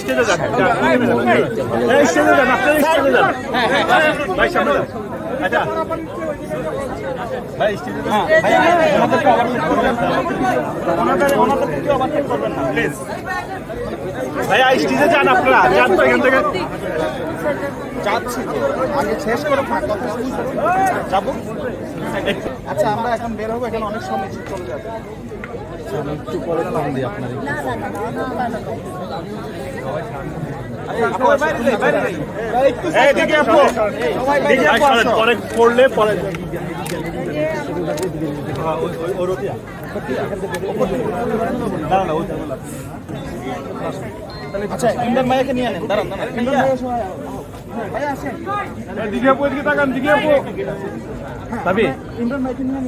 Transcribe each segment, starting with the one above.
স্টেজে যান এই স্টেজে যান আপনারা স্টেজে যান। ভাই সামনে যান। আচ্ছা। ভাইয়া স্টেজে যান আপনারা যান তো এখান থেকে। যাচ্ছি আগে শেষ করে যাব। আচ্ছা আমরা এখন বের হব এখানে অনেক সময় চলে যাবে। একটু পরে ফোন দিই আপনার এই পড়লে পরে হ্যাঁ, আচ্ছা ইমরান ভাইয়াকে নিয়ে নেন দাঁড়ান দাঁড়ান। এদিকে তাকান, ইমরান নিয়ে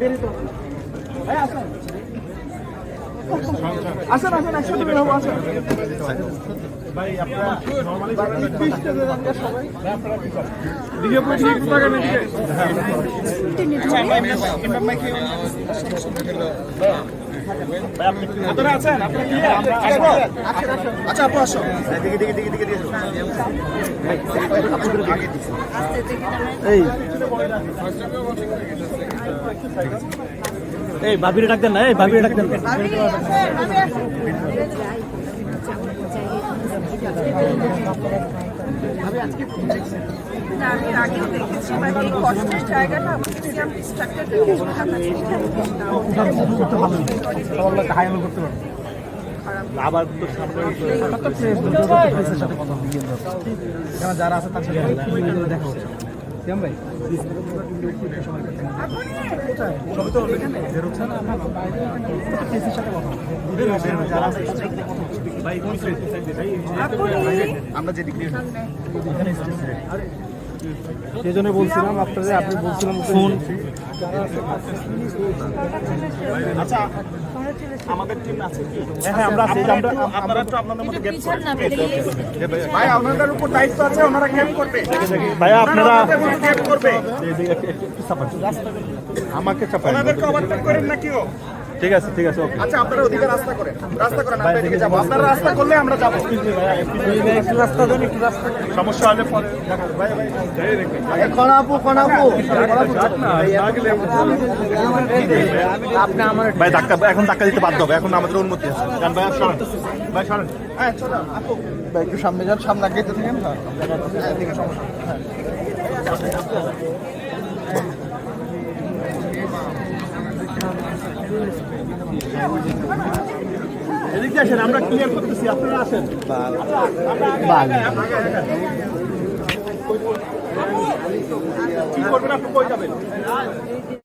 বেরিয়ে তো ভাইয়া আসেন। আসেন আসেন একসাথে বের হব আসেন। আচ্ছা আচ্ছা আপু আসো। দিকে, দিকে, দিকে, দিকে, দিকে। এই। এই ভাবিরে ডাক দেন না এই ভাবিরে ডাক দেন আবার তো সামনে যারা আছে তার সাথে দেখা হচ্ছে। কেমন ভাই আমরা যেদিক দিয়ে সেই জন্য বলছিলাম আপনাদের আপনি বলছিলাম ফোন আচ্ছা আমাদের টিম আছে। কি হ্যাঁ হ্যাঁ আমরা আছি, আমরা আপনারা তো আপনাদের মতো গেট পিছন ভাই আপনাদের উপর দায়িত্ব আছে ওনারা করবে। আপনারা করবে। আমাকে চাপাই ওনাদেরকে ওভারটেক করেন না কেউ ঠিক আছে ঠিক আছে ওকে আচ্ছা আপনারা ওদিকে রাস্তা করেন। রাস্তা করেন আমরা এদিকে যাব। আপনারা রাস্তা করলে আমরা যাব। রাস্তা দেন একটু রাস্তা সমস্যা হলে পরে। ভাই, ভাই, কনাপু কনাপু আপনি আমার ভাই ধাক্কা এখন ধাক্কা দিতে বাধ্য হবে এখন আমাদের অনুমতি আছে। কারণ ভাই সরেন। ভাই সরেন। হ্যাঁ চলো আপু। ভাই একটু সামনে যান সামনে আগে যেতে থাকেন হ্যাঁ হ্যাঁ, এদিকে সমস্যা নেই। হ্যাঁ এদিকে আসেন আমরা ক্লিয়ার করতেছি আপনারা আসেন। কি করবেন আপনি কই যাবেন?